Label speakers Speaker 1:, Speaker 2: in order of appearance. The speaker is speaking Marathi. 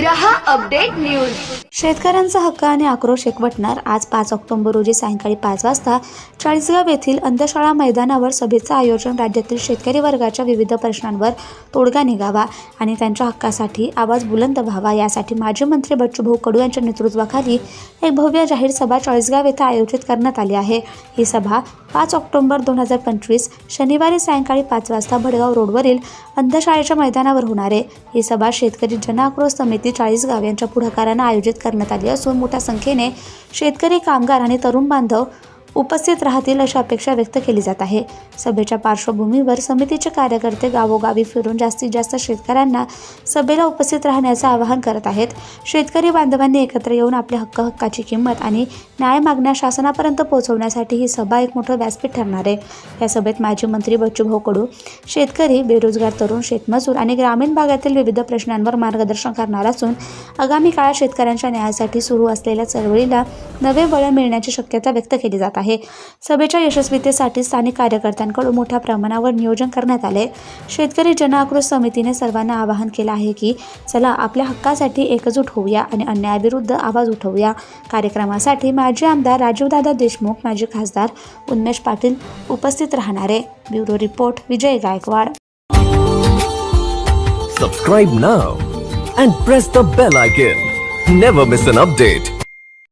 Speaker 1: रहा अपडेट न्यूज।
Speaker 2: शेतकऱ्यांचा हक्क आणि आक्रोश एकवटणार. आज पाच ऑक्टोबर रोजी सायंकाळी पाच वाजता चाळीसगाव येथील अंधशाळा मैदानावर सभेचं आयोजन राज्यातील शेतकरी वर्गाच्या विविध प्रश्नांवर तोडगा निघावा आणि त्यांच्या हक्कासाठी आवाज बुलंद व्हावा यासाठी माजी मंत्री बच्चूभाऊ कडू यांच्या नेतृत्वाखाली एक भव्य जाहीर सभा चाळीसगाव येथे आयोजित करण्यात आली आहे. ही सभा पाच ऑक्टोबर दोन हजार पंचवीस शनिवारी सायंकाळी पाच वाजता भडगाव रोडवरील अंधशाळेच्या मैदानावर होणार आहे. ही सभा शेतकरी जनआक्रोश समिती चाळीसगाव यांच्या पुढाकारानं आयोजित करण्यात आली असून मोठ्या संख्येने शेतकरी कामगार आणि तरुण बांधव उपस्थित राहतील अशी अपेक्षा व्यक्त केली जात आहे. सभेच्या पार्श्वभूमीवर समितीचे कार्यकर्ते गावोगावी फिरून जास्तीत जास्त शेतकऱ्यांना सभेला उपस्थित राहण्याचं आवाहन करत आहेत. शेतकरी बांधवांनी एकत्र येऊन आपल्या हक्क हक्काची किंमत आणि न्याय मागण्या शासनापर्यंत पोहोचवण्यासाठी ही सभा एक मोठं व्यासपीठ ठरणार आहे. या सभेत माजी मंत्री बच्चूभाऊ कडू शेतकरी बेरोजगार तरुण शेतमजूर आणि ग्रामीण भागातील विविध प्रश्नांवर मार्गदर्शन करणार असून आगामी काळात शेतकऱ्यांच्या न्यायासाठी सुरू असलेल्या चळवळीला नवे बळ मिळण्याची शक्यता व्यक्त केली जात आहे. सभेच्या यशस्वीतेसाठी स्थानिक कार्यकर्त्यांकडून मोठ्या प्रमाणावर नियोजन करण्यात आले. शेतकरी जनआक्रोश समितीने सर्वांना आवाहन केलं आहे की चला आपल्या हक्कासाठी एकजूट होऊया आणि अन्यायाविरुद्ध आवाज उठवूया. कार्यक्रमासाठी माजी आमदार राजीवदादा देशमुख माजी खासदार उन्मेश पाटील उपस्थित राहणारे. Bureau report Vijay Gaikwad.
Speaker 3: Subscribe now and press the bell icon never miss an update